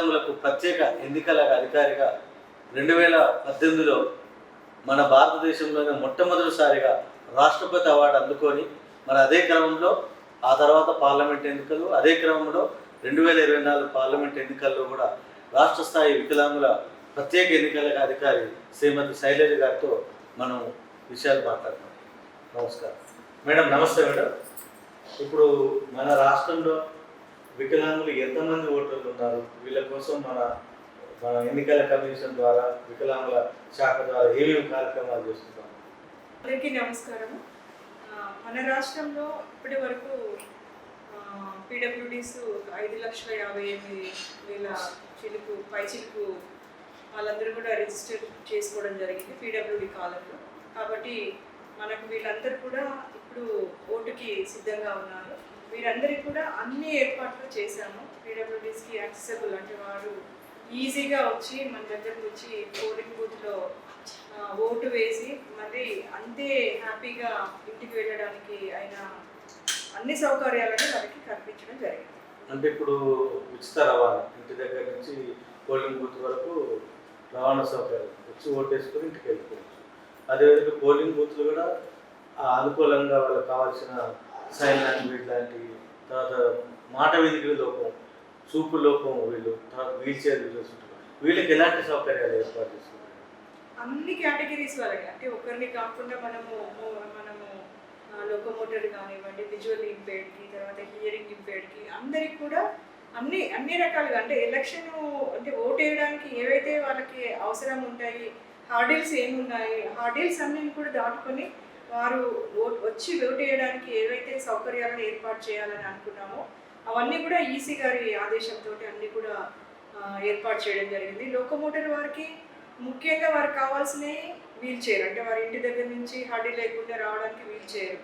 దివ్యాంగులకు ప్రత్యేక ఎన్నికల అధికారిగా రెండు వేల పద్దెనిమిదిలో మన భారతదేశంలోనే మొట్టమొదటిసారిగా రాష్ట్రపతి అవార్డు అందుకొని మరి అదే క్రమంలో ఆ తర్వాత పార్లమెంట్ ఎన్నికలు అదే క్రమంలో రెండు వేల ఇరవై నాలుగు పార్లమెంట్ ఎన్నికల్లో కూడా రాష్ట్ర స్థాయి వికలాంగుల ప్రత్యేక ఎన్నికల అధికారి శ్రీమతి శైలజ గారితో మనం విషయాలు మాట్లాడుతున్నాం. నమస్కారం. మేడం నమస్తే మేడం. ఇప్పుడు మన రాష్ట్రంలో వికలాంగులు ఎంతమంది ఓటర్లు ఉన్నారు? వీళ్ళ కోసం మన మన ఎన్నికల కమిషన్ ద్వారా వికలాంగుల శాఖ ద్వారా ఏమేమి కార్యక్రమాలు చేస్తున్నాం అందరికీ నమస్కారం మన రాష్ట్రంలో ఇప్పటి వరకు పీడబ్ల్యూడీస్ ఐదు లక్షల యాభై ఎనిమిది వేల చిలుకు పై చిలుకు వాళ్ళందరూ కూడా రిజిస్టర్ చేసుకోవడం జరిగింది పీడబ్ల్యూడి కాలంలో. కాబట్టి మనకు వీళ్ళందరూ కూడా ఇప్పుడు ఓటుకి సిద్ధంగా ఉన్నారు. వీరందరికీ కూడా అన్ని ఏర్పాట్లు చేశాము. పీడబ్ల్యూడీస్కి యాక్సెసబుల్ అంటే వారు ఈజీగా వచ్చి మన దగ్గరకు వచ్చి పోలింగ్ బూత్లో ఓటు వేసి మళ్ళీ అంతే హ్యాపీగా ఇంటికి వెళ్ళడానికి ఆయన అన్ని సౌకర్యాలను వారికి కల్పించడం జరిగింది. అంటే ఇప్పుడు ఉచిత రవాణా ఇంటి దగ్గర నుంచి పోలింగ్ బూత్ వరకు రవాణా సౌకర్యం వచ్చి ఓటేసుకొని ఇంటికి వెళ్ళిపోవచ్చు. అదేవిధంగా పోలింగ్ బూత్లు కూడా అనుకూలంగా వాళ్ళకి కావాల్సిన సైన్ లాంగ్వేజ్ లాంటి తర్వాత మాట విధికి లోపం చూపు లోపం వీళ్ళు తర్వాత వీల్ చైర్ యూజర్స్ వీళ్ళకి ఎలాంటి సౌకర్యాలు ఏర్పాటు చేస్తున్నారు? అన్ని కేటగిరీస్ వాళ్ళకి. అంటే ఒకరిని కాకుండా మనము మనము లోకోమోటర్ కానివ్వండి విజువల్ ఇంపేర్డ్కి తర్వాత హియరింగ్ ఇంపేర్డ్కి అందరికి కూడా అన్ని అన్ని రకాలుగా. అంటే ఎలక్షన్ అంటే ఓటు వేయడానికి ఏవైతే వాళ్ళకి అవసరం ఉంటాయి హార్డిల్స్ ఏమున్నాయి హార్డిల్స్ అన్ని కూడా దాటుకొని వారు ఓట్ వచ్చి ఓటు వేయడానికి ఏవైతే సౌకర్యాలను ఏర్పాటు చేయాలని అనుకున్నామో అవన్నీ కూడా ఈసీ గారి ఆదేశంతో అన్ని కూడా ఏర్పాటు చేయడం జరిగింది. లోకమోటర్ వారికి ముఖ్యంగా వారికి కావాల్సినవి వీల్ చైర్ అంటే వారి ఇంటి దగ్గర నుంచి హడీ లేకుండా రావడానికి వీల్ చైర్.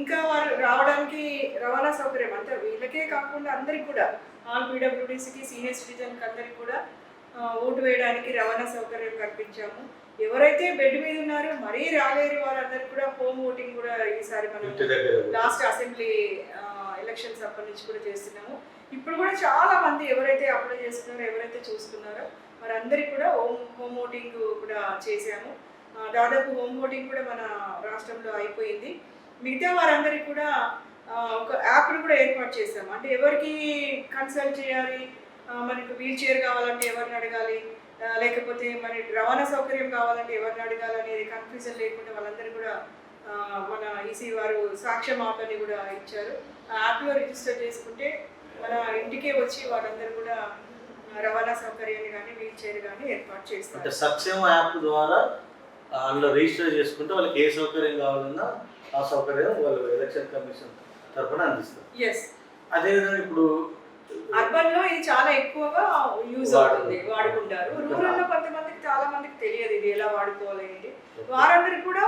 ఇంకా వారు రావడానికి రవాణా సౌకర్యం అంతా వీళ్ళకే కాకుండా అందరికి కూడా ఆల్ పీడబ్ల్యూడీసీకి సీనియర్ సిటిజన్కి అందరికి కూడా ఓటు వేయడానికి రవాణా సౌకర్యం కల్పించాము. ఎవరైతే బెడ్ మీద ఉన్నారో మరీ రాలేరు వారందరికి కూడా హోమ్ ఓటింగ్ కూడా ఈసారి మనం లాస్ట్ అసెంబ్లీ ఎలక్షన్స్ అప్పటి నుంచి కూడా చేస్తున్నాము. ఇప్పుడు కూడా చాలా మంది ఎవరైతే అప్లై చేసుకున్నారో ఎవరైతే చూసుకున్నారో వారందరికీ కూడా హోమ్ హోమ్ ఓటింగ్ కూడా చేశాము. దాదాపు హోమ్ ఓటింగ్ కూడా మన రాష్ట్రంలో అయిపోయింది. మిగతా వారందరికీ కూడా ఒక యాప్ను కూడా ఏర్పాటు చేశాము. అంటే ఎవరికి కన్సల్ట్ చేయాలి? మనకు వీల్ చైర్ కావాలంటే ఎవరిని అడగాలి? లేకపోతే మరి రవాణా సౌకర్యం కావాలంటే ఎవరిని అడగాలి అనేది కన్ఫ్యూజన్ లేకుండా వాళ్ళందరూ కూడా మన ఈసీ వారు సాక్ష్యం అని కూడా ఇచ్చారు. ఆ యాప్లో రిజిస్టర్ చేసుకుంటే మన ఇంటికే వచ్చి వాళ్ళందరూ కూడా రవాణా సౌకర్యాన్ని కానీ వీల్ చైర్ కానీ ఏర్పాటు అంటే చేస్తారు సక్షేమ యాప్ ద్వారా అందులో రిజిస్టర్ చేసుకుంటే వాళ్ళకి ఏ సౌకర్యం కావాలన్నా ఆ సౌకర్యం వాళ్ళు ఎలక్షన్ కమిషన్ తరఫున అందిస్తారు. ఎస్ అదేవిధంగా ఇప్పుడు అర్బన్లో ఇది చాలా ఎక్కువగా యూజ్ అవుతుంది వాడుకుంటారు. రూరల్లో కొంతమందికి చాలా మందికి తెలియదు ఇది ఎలా వాడుకోవాలి అనేది వారందరికి కూడా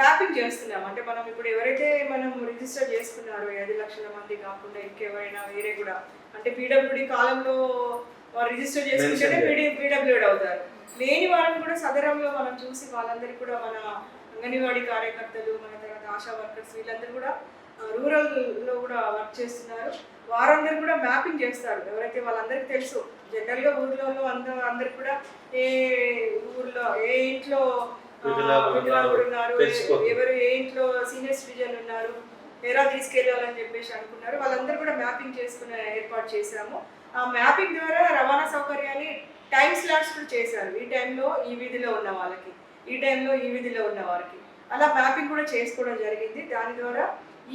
మ్యాపింగ్ చేస్తున్నాం. అంటే మనం ఇప్పుడు ఎవరైతే మనం రిజిస్టర్ చేసుకున్నారో ఐదు లక్షల మంది కాకుండా ఇంకెవరైనా వేరే కూడా అంటే పీడబ్ల్యూడి కాలంలో వారు రిజిస్టర్ చేసుకుంటేనే పీడీ పీడబ్ల్యూడి అవుతారు. లేని వారిని కూడా సదరంలో మనం చూసి వాళ్ళందరికీ కూడా మన అంగన్వాడీ కార్యకర్తలు మన తర్వాత ఆశా వర్కర్స్ వీళ్ళందరూ కూడా రూరల్లో కూడా వర్క్ చేస్తున్నారు. వారందరూ కూడా మ్యాపింగ్ చేస్తారు. ఎవరైతే వాళ్ళందరికీ తెలుసు జనరల్గా ఊర్లలో అందరూ అందరికి కూడా ఏ ఊర్లో ఏ ఇంట్లో వికలాంగులు ఉన్నారు. ఎవరు ఏ ఇంట్లో సీనియర్ సిటిజన్ ఉన్నారు ఎలా తీసుకెళ్ళాలని చెప్పేసి అనుకున్నారు. వాళ్ళందరూ కూడా మ్యాపింగ్ చేసుకునే ఏర్పాటు చేశాము. ఆ మ్యాపింగ్ ద్వారా రవాణా సౌకర్యాన్ని టైం స్లాట్స్ కూడా చేశారు. ఈ టైంలో ఈ వీధిలో ఉన్న వాళ్ళకి ఈ టైంలో ఈ వీధిలో ఉన్న వారికి. అలా మ్యాపింగ్ కూడా చేసుకోవడం జరిగింది. దాని ద్వారా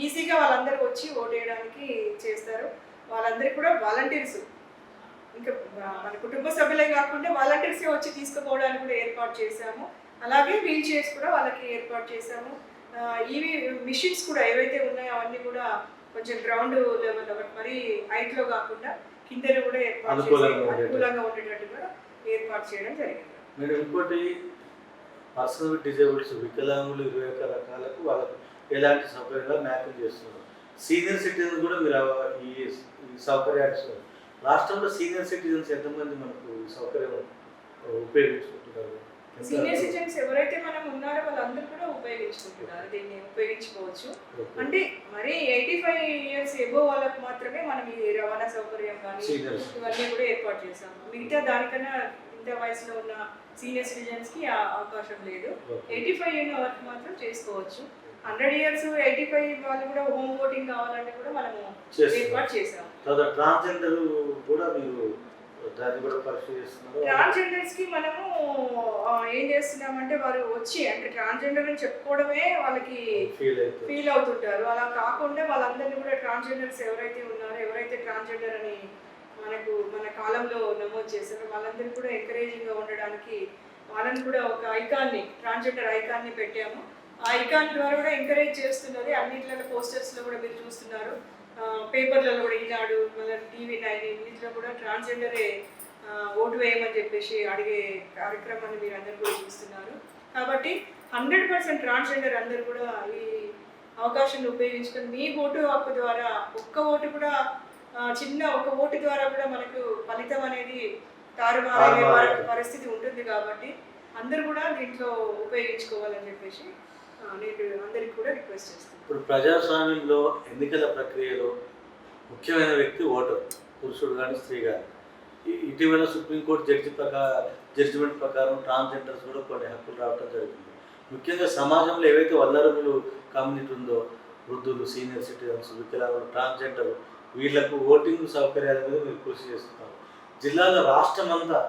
ఈజీగా వాళ్ళందరూ వచ్చి ఓటేయడానికి చేస్తారు. వాళ్ళందరికీ కూడా వాలంటీర్స్ ఇంకా మన కుటుంబ సభ్యులే కాకుండా వాలంటీర్స్ వచ్చి తీసుకుపోవడానికి కూడా ఏర్పాటు చేశాము. అలాగే వీల్ చైర్స్ కూడా వాళ్ళకి ఏర్పాటు చేశాము. ఇవి మిషన్స్ కూడా ఏవైతే ఉన్నాయో అవన్నీ కూడా కొంచెం గ్రౌండ్ లెవెల్ మరి హైట్లో కాకుండా కిందన కూడా ఏర్పాటు అనుకూలంగా ఉండేటట్టు. ఉండేటట్టుగా ఏర్పాటు చేయడం జరిగింది. మీరు ఇంకోటి పర్సనల్ డిజేబుల్స్ వికలాంగులు ఇరవై ఒక్క రకాలకు ఎలాంటి సౌకర్యాలు మ్యాపింగ్ చేస్తున్నారు? సీనియర్ సిటిజన్స్ కూడా మీరు ఈ సౌకర్యాలు రాష్ట్రంలో సీనియర్ సిటిజన్స్ ఎంతమంది మనకు సౌకర్యం ఉపయోగించుకుంటున్నారు? సీనియర్ సిటిజన్స్ ఎవరైతే మనం ఉన్నారో వాళ్ళందరూ కూడా ఉపయోగించుకుంటున్నారు. దీన్ని ఉపయోగించుకోవచ్చు. అంటే మరి ఎయిటీ ఫైవ్ ఇయర్స్ ఎబో వాళ్ళకు మాత్రమే మనం ఈ రవాణా సౌకర్యం కానీ. ఇవన్నీ కూడా ఏర్పాటు చేసాము మిగతా దానికన్నా ఇంత వయసులో ఉన్న సీనియర్ సిటిజన్స్కి అవకాశం లేదు. ఎయిటీ ఫైవ్ ఉన్న వరకు మాత్రం చేసుకోవచ్చు. హండ్రెడ్ ఇయర్స్ ఎయిటీ ఫైవ్ వాళ్ళు కూడా హోమ్ ఓటింగ్ కావాలంటే కూడా మనము. ఏర్పాటు చేసాము ట్రాన్స్జెండర్ కూడా మీరు ట్రాన్స్జెండర్స్కి మనము ఏం చేస్తున్నామంటే వారు వచ్చి అంటే ట్రాన్స్జెండర్ అని చెప్పుకోవడమే వాళ్ళకి ఫీల్ అవుతుంటారు. అలా కాకుండా వాళ్ళందరినీ కూడా ట్రాన్స్జెండర్స్ ఎవరైతే ఉన్నారో ఎవరైతే ట్రాన్స్జెండర్ అని మనకు మన కాలంలో నమోదు చేశారో వాళ్ళందరినీ కూడా ఎంకరేజింగ్గా ఉండడానికి వాళ్ళని కూడా ఒక ఐకాన్ని ట్రాన్స్జెండర్ ఐకాన్ని పెట్టాము. ఐకాన్ ద్వారా కూడా ఎంకరేజ్ చేస్తున్నది. అన్నింటిలో పోస్టర్స్లో కూడా మీరు చూస్తున్నారు. పేపర్లలో కూడా ఈనాడు మళ్ళీ టీవీ నైన్ వీటిలో కూడా ట్రాన్స్జెండరే ఓటు వేయమని చెప్పేసి అడిగే కార్యక్రమాన్ని మీరు అందరు కూడా చూస్తున్నారు. కాబట్టి హండ్రెడ్ పర్సెంట్ ట్రాన్స్జెండర్ అందరు కూడా ఈ అవకాశాన్ని ఉపయోగించుకొని మీ ఓటు హక్కు ద్వారా ఒక్క ఓటు కూడా చిన్న ఒక ఓటు ద్వారా కూడా మనకు ఫలితం అనేది తారుమారయ్యే తారుమారయ్యే. పరి- పరిస్థితి ఉంటుంది కాబట్టి అందరూ కూడా దీంట్లో ఉపయోగించుకోవాలని చెప్పేసి నేను అందరికి కూడా రిక్వెస్ట్ చేస్తాను ఇప్పుడు ప్రజాస్వామ్యంలో ఎన్నికల ప్రక్రియలో ముఖ్యమైన వ్యక్తి ఓటర్ పురుషుడు కానీ స్త్రీ కానీ ఇటీవల సుప్రీంకోర్టు జడ్జి ప్రకారం జడ్జిమెంట్ ప్రకారం ట్రాన్స్జెండర్స్ కూడా కొన్ని హక్కులు రావడం జరిగింది. ముఖ్యంగా సమాజంలో ఏవైతే వల్లరబులు కమ్యూనిటీ ఉందో వృద్ధులు సీనియర్ సిటిజన్స్ వికలాంగులు ట్రాన్స్జెండర్ వీళ్ళకు ఓటింగ్ సౌకర్యాల మీద మీరు కృషి చేస్తున్నారు. జిల్లాలో రాష్ట్రం అంతా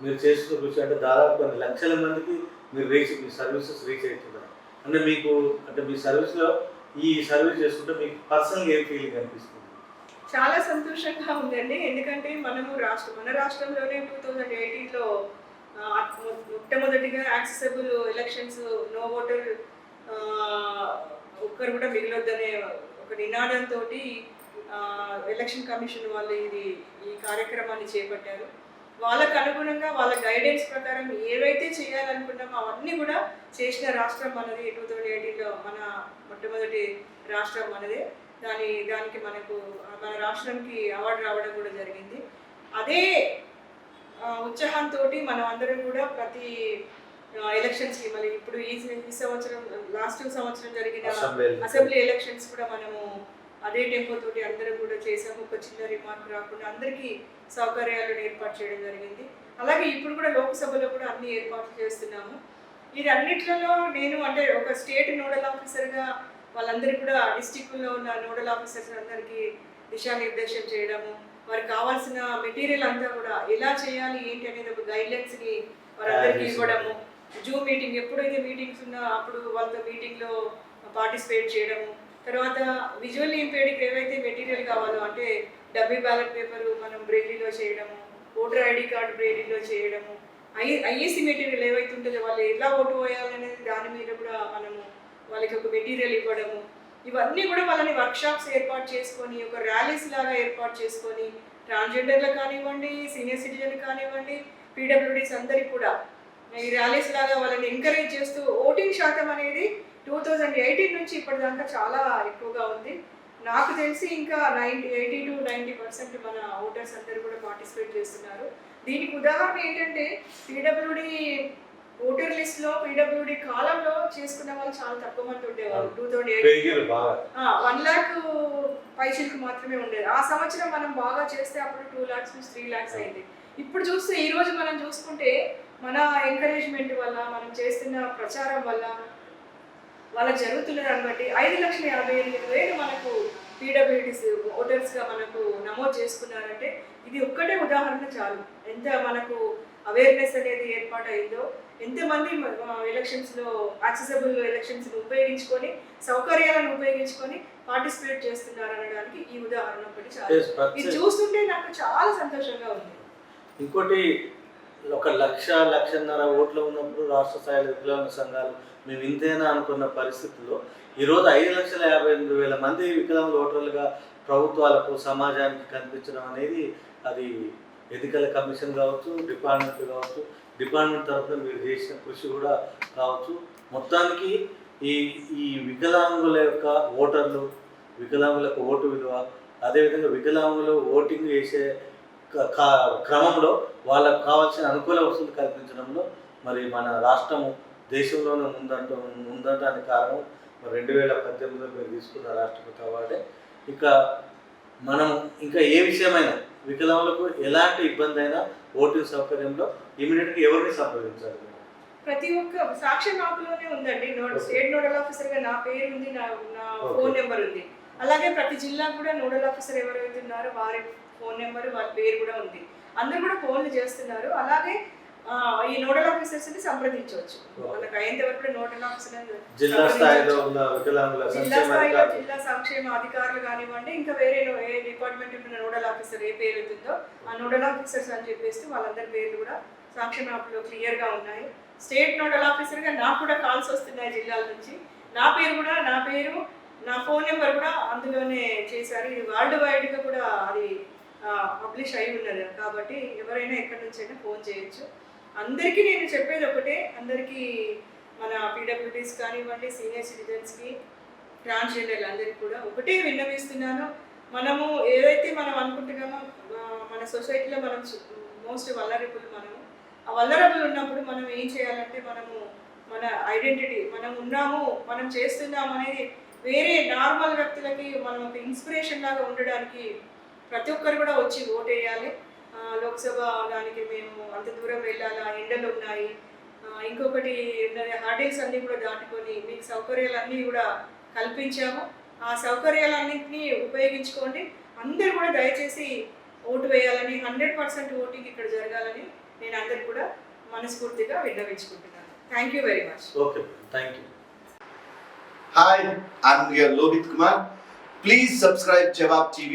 మీరు చేస్తున్న కృషి అంటే దాదాపు కొన్ని లక్షల మందికి మీరు రీచ్ మీ సర్వీసెస్ రీచ్ అవుతున్నారు అంటే మీకు అంటే మీ సర్వీస్లో ఈ సర్వీస్ చేస్తుంటే మీకు పర్సనల్గా ఏం ఫీలింగ్ అనిపిస్తుంది? చాలా సంతోషంగా ఉందండి. ఎందుకంటే మనము రాష్ట్రం మన రాష్ట్రంలోనే టూ థౌజండ్ ఎయిటీన్లో మొట్టమొదటిగా యాక్సెసబుల్ ఎలక్షన్స్ నో ఓటర్ ఒక్కరు కూడా మిగిలొద్దనే ఒక నినాదంతో ఎలక్షన్ కమిషన్ వాళ్ళు ఇది ఈ కార్యక్రమాన్ని చేపట్టారు. వాళ్ళకు అనుగుణంగా వాళ్ళ గైడెన్స్ ప్రకారం ఏవైతే చేయాలనుకున్నామో అవన్నీ కూడా చేసిన రాష్ట్రం మనది టూ థౌజండ్ ఎయిటీన్లో మన మొట్టమొదటి రాష్ట్రం మనదే దాని దానికి మనకు మన రాష్ట్రానికి అవార్డు రావడం కూడా జరిగింది. అదే ఉత్సాహంతో మనం అందరం కూడా ప్రతి ఎలక్షన్స్కి మళ్ళీ ఇప్పుడు ఈ ఈ సంవత్సరం లాస్ట్ సంవత్సరం జరిగిన అసెంబ్లీ ఎలక్షన్స్ కూడా మనము అదే టెంపో తోటి అందరం కూడా చేసాము ఒక చిన్న రిమార్క్ రాకుండా అందరికీ సౌకర్యాలను ఏర్పాటు చేయడం జరిగింది. అలాగే ఇప్పుడు కూడా లోక్సభలో కూడా అన్ని ఏర్పాట్లు చేస్తున్నాము. ఇది అన్నిట్లలో నేను అంటే ఒక స్టేట్ నోడల్ ఆఫీసర్గా వాళ్ళందరికీ కూడా డిస్టిక్లో ఉన్న నోడల్ ఆఫీసర్స్ అందరికీ దిశానిర్దేశం చేయడము వారికి కావాల్సిన మెటీరియల్ అంతా కూడా ఎలా చేయాలి ఏంటి అనేది ఒక గైడ్లైన్స్ని వారందరికీ ఇవ్వడము. జూమ్ మీటింగ్ ఎప్పుడైతే మీటింగ్స్ ఉన్నా అప్పుడు వాళ్ళతో మీటింగ్లో పార్టిసిపేట్ చేయడము. తర్వాత విజువల్ ఇంపేర్డ్కి ఏవైతే మెటీరియల్ కావాలో అంటే డబ్బీ బ్యాలెట్ పేపర్ మనం బ్రెయిలీలో చేయడము ఓటర్ ఐడి కార్డు బ్రెయిలీలో చేయడము ఐ ఐఏసీ మెటీరియల్ ఏవైతే ఉంటుందో వాళ్ళు ఎలా ఓటు పోయాలనేది దాని మీద కూడా మనము వాళ్ళకి ఒక మెటీరియల్ ఇవ్వడము. ఇవన్నీ కూడా వాళ్ళని వర్క్షాప్స్ ఏర్పాటు చేసుకొని ఒక ర్యాలీస్ లాగా ఏర్పాటు చేసుకొని ట్రాన్స్జెండర్లకు కానివ్వండి సీనియర్ సిటిజన్ కానివ్వండి పీడబ్ల్యూడీస్ అందరికి కూడా ఈ ర్యాలీస్ లాగా వాళ్ళని ఎంకరేజ్ చేస్తూ ఓటింగ్ శాతం అనేది టూ థౌజండ్ ఎయిటీన్ నుంచి ఇప్పటిదాకా చాలా ఎక్కువగా ఉంది. నాకు తెలిసి ఇంకా ninety eighty to ninety percent మన ఓటర్స్ అందరూ కూడా పార్టిసిపేట్ చేస్తున్నారు. దీనికి ఉదాహరణ ఏంటంటే పీడబ్ల్యూడి ఓటర్ లిస్ట్లో పీడబ్ల్యూడి కాలంలో చేసుకున్న వాళ్ళు చాలా తక్కువ మంది ఉండేవారు two thousand eight one lakh పైసలకు మాత్రమే ఉండేది. ఆ సంవత్సరం మనం బాగా చేస్తే అప్పుడు టూ ల్యాక్స్ నుంచి త్రీ ల్యాక్స్ అయింది. ఇప్పుడు చూస్తే ఈ రోజు మనం చూసుకుంటే మన ఎంకరేజ్మెంట్ వల్ల మనం చేస్తున్న ప్రచారం వల్ల వాళ్ళకి జరుగుతున్న దాన్ని బట్టి ఐదు లక్షల యాభై ఎనిమిది వేలు మనకు పీడబ్ల్యూడీస్ ఓటర్స్గా మనకు నమోదు చేసుకున్నారంటే ఇది ఒక్కటే ఉదాహరణ చాలు. ఎంత మనకు అవేర్నెస్ అనేది ఏర్పాటైందో ఎంతమంది ఎలక్షన్స్లో యాక్సెసబుల్ ఎలక్షన్స్ని ఉపయోగించుకొని సౌకర్యాలను ఉపయోగించుకొని పార్టిసిపేట్ చేస్తున్నారు అనడానికి ఈ ఉదాహరణ ఒకటి చాలు. ఇది చూస్తుంటే నాకు చాలా సంతోషంగా ఉంది. ఇంకోటి ఒక లక్ష లక్షన్నర ఓట్లు ఉన్నప్పుడు రాష్ట్ర స్థాయిలో వికలాంగ సంఘాలు మేము ఇంతేనా అనుకున్న పరిస్థితుల్లో ఈరోజు ఐదు లక్షల యాభై ఎనిమిది వేల మంది వికలాంగుల ఓటర్లుగా ప్రభుత్వాలకు సమాజానికి కనిపించడం అనేది అది ఎన్నికల కమిషన్ కావచ్చు డిపార్ట్మెంట్ కావచ్చు డిపార్ట్మెంట్ తరఫున మీరు చేసిన కృషి కూడా కావచ్చు. మొత్తానికి ఈ ఈ వికలాంగుల యొక్క ఓటర్లు వికలాంగులకు ఓటు విలువ అదేవిధంగా వికలాంగులు ఓటింగ్ చేసే క- కా- క్రమంలో వాళ్ళకు కావాల్సిన అనుకూల వసతులు కల్పించడంలో మరి మన రాష్ట్రము దేశంలోనే ముందంట ముందంటానికి కారణం మరి రెండు వేల పద్దెనిమిదిలో మీరు తీసుకున్న రాష్ట్రపతి అవార్డే. ఇక మనం ఇంకా ఏ విషయమైనా వికలాంగులకు ఎలాంటి ఇబ్బంది అయినా ఓటింగ్ సౌకర్యంలో ఇమీడియట్గా ఎవరిని సంప్రదించాలి? ప్రతి ఒక్క సాక్ష్య మాపులోనే ఉందండి. స్టేట్ నోడల్ ఆఫీసర్గా నా పేరు ఉంది నా నా. ఫోన్ నెంబర్ ఉంది అలాగే ప్రతి జిల్లా కూడా నోడల్ ఆఫీసర్ ఎవరైతే ఉన్నారో వారి ఫోన్ నెంబర్ వారి పేరు కూడా ఉంది. అందరూ కూడా ఫోన్లు చేస్తున్నారు. అలాగే ఈ నోడల్ ఆఫీసర్స్ని సంప్రదించవచ్చు. మనకు అయ్యేంత వరకు నోడల్ ఆఫీసర్ జిల్లా స్థాయిలో ఉన్న వికలాంగుల జిల్లా సంక్షేమ స్థాయిలో అధికారులు. జిల్లా సంక్షేమ అధికారులు కానివ్వండి ఇంకా వేరే ఏ డిపార్ట్మెంట్ ఉన్న నోడల్ ఆఫీసర్ ఏ పేరు ఉంటుందో ఆ నోడల్ ఆఫీసర్స్ అని చెప్పేసి వాళ్ళందరి పేర్లు కూడా సాక్ష్యం యాప్లో క్లియర్గా ఉన్నాయి. స్టేట్ నోడల్ ఆఫీసర్గా నాకు కూడా కాల్స్ వస్తున్నాయి జిల్లాల నుంచి. నా పేరు కూడా నా పేరు నా ఫోన్ నెంబర్ కూడా అందులోనే చేశారు. ఇది వరల్డ్ వైడ్గా కూడా అది పబ్లిష్ అయి ఉన్నది. కాబట్టి ఎవరైనా ఎక్కడి నుంచి అయినా ఫోన్ చేయొచ్చు. అందరికీ నేను చెప్పేది ఒకటే అందరికీ మన పీడబ్ల్యూడీస్ కానివ్వండి సీనియర్ సిటిజన్స్కి ట్రాన్స్జెండర్లు అందరికీ కూడా ఒకటే విన్నవిస్తున్నాను. మనము ఏదైతే మనం అనుకుంటున్నామో మన సొసైటీలో మనం మోస్ట్ వల్లరబుల్ మనము. ఆ వల్లరబుల్ ఉన్నప్పుడు మనం ఏం చేయాలంటే మనము మన ఐడెంటిటీ మనం ఉన్నాము మనం చేస్తున్నాము అనేది వేరే నార్మల్ వ్యక్తులకి మనం ఒక ఇన్స్పిరేషన్ లాగా ఉండడానికి ప్రతి ఒక్కరు కూడా వచ్చి ఓటేయాలి. లోక్సభ దానికి మేము అంత దూరం వెళ్ళాలా? ఎండలు ఉన్నాయి. ఇంకొకటి హార్డేస్ అన్నీ కూడా దాటుకొని మీకు సౌకర్యాలన్నీ కూడా కల్పించాము. ఆ సౌకర్యాలన్నింటినీ ఉపయోగించుకోండి. అందరూ కూడా దయచేసి ఓటు వేయాలని హండ్రెడ్ పర్సెంట్ ఓటింగ్ ఇక్కడ జరగాలని నేను అందరు కూడా మనస్ఫూర్తిగా విన్నవించుకుంటున్నాను. Thank you very much okay thank you I'm here Lohit Kumar. Please subscribe Jawab TV,